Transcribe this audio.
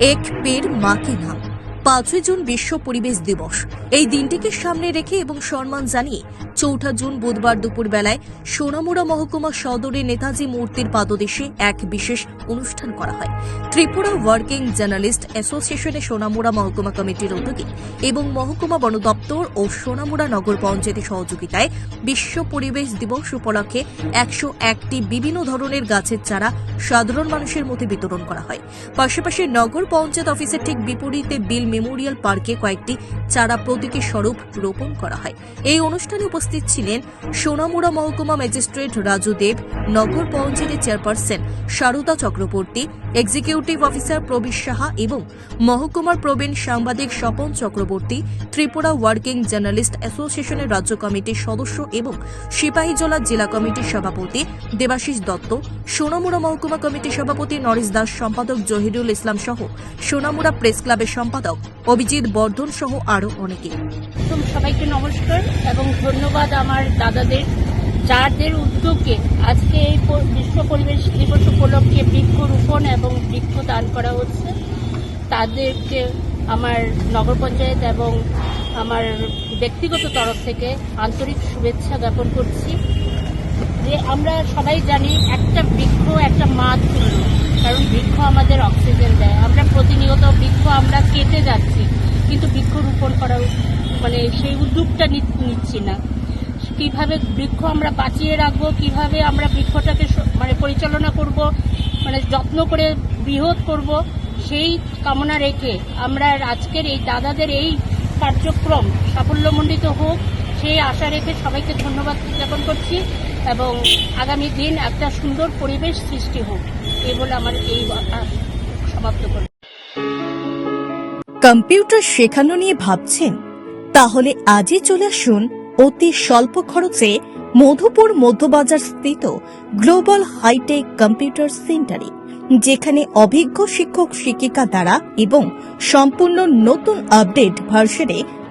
এক পের মাকে নাম পাঁচই জুন বিশ্ব পরিবেশ দিবস। এই দিনটিকে সামনে রেখে এবং সম্মান জানিয়ে চৌঠা জুন বুধবার দুপুর বেলায় সোনামুড়া মহকুমা সদরে নেতাজি মূর্তির পাদদেশে এক বিশেষ অনুষ্ঠান করা হয়। ত্রিপুরা ওয়ার্কিং জার্নালিস্ট অ্যাসোসিয়েশনের সোনামুড়া মহকুমা কমিটির উদ্যোগে এবং মহকুমা বন দপ্তর ও সোনামুড়া নগর পঞ্চায়েতের সহযোগিতায় বিশ্ব পরিবেশ দিবস উপলক্ষে একশো একটি বিভিন্ন ধরনের গাছের চারা সাধারণ মানুষের মধ্যে বিতরণ করা হয়। পাশাপাশি নগর পঞ্চায়েত অফিসের ঠিক বিপরীতে বিল মেমোরিয়াল পার্কে কয়েকটি চারা প্রতীকী স্বরূপ রোপণ করা হয়। এই অনুষ্ঠানে উপস্থিত ছিলেন সোনামুড়া মহকুমা ম্যাজিস্ট্রেট রাজু দেব, নগর পঞ্চায়েতের chairperson Sarada Chakraborty, executive officer Prabir Saha এবং মহকুমার প্রবীণ সাংবাদিক স্বপন চক্রবর্তী, ত্রিপুরা ওয়ার্কিং জার্নালিস্ট অ্যাসোসিয়েশনের রাজ্য কমিটির সদস্য এবং সিপাহীজলা জেলা কমিটির সভাপতি দেবাশিস দত্ত, সোনামুড়া মহকুমা কমিটির সভাপতি নরেশ দাস, সম্পাদক জহিরুল ইসলাম সহ সোনামুড়া প্রেস ক্লাবের সম্পাদক অভিজিৎ বর্ধন সহ আরও অনেকে। সবাইকে নমস্কার এবং ধন্যবাদ আমার দাদাদের। যাদের উদ্যোগে আজকে এই বিশ্ব পরিবেশ দিবস উপলক্ষে বৃক্ষরোপণ এবং বৃক্ষ দান করা হচ্ছে। তাদেরকে আমার নগর পঞ্চায়েত এবং আমার ব্যক্তিগত তরফ থেকে আন্তরিক শুভেচ্ছা জ্ঞাপন করছি যে আমরা সবাই জানি একটা বৃক্ষ, একটা মা কারণ বৃক্ষ আমাদের অক্সিজেন দেয়। আমরা প্রতিনিয়ত বৃক্ষ আমরা কেটে যাচ্ছি, কিন্তু বৃক্ষ রোপণ করার মানে সেই উদ্যোগটা নিচ্ছি না। কীভাবে বৃক্ষ আমরা বাঁচিয়ে রাখব, কীভাবে আমরা বৃক্ষটাকে মানে পরিচালনা করব মানে যত্ন করে বৃহৎ করব, সেই কামনা রেখে আমরা আজকের এই দাদাদের এই কার্যক্রম সাফল্যমণ্ডিত হোক সেই আশা রেখে সবাইকে ধন্যবাদ জ্ঞাপন করছি এবং আগামী দিন একটা সুন্দর পরিবেশ সৃষ্টি হোক। এই বলে আমার এই সমাপ্ত করি কম্পিউটার শেখানো নিয়ে ভাবছেন? তাহলে আজই চলে আসুন অতি স্বল্প খরচে মধুপুর মধ্যবাজার স্থিত গ্লোবাল হাইটেক কম্পিউটার সেন্টারে, যেখানে অভিজ্ঞ শিক্ষক শিক্ষিকা দ্বারা এবং সম্পূর্ণ নতুন আপডেট ভার্সনে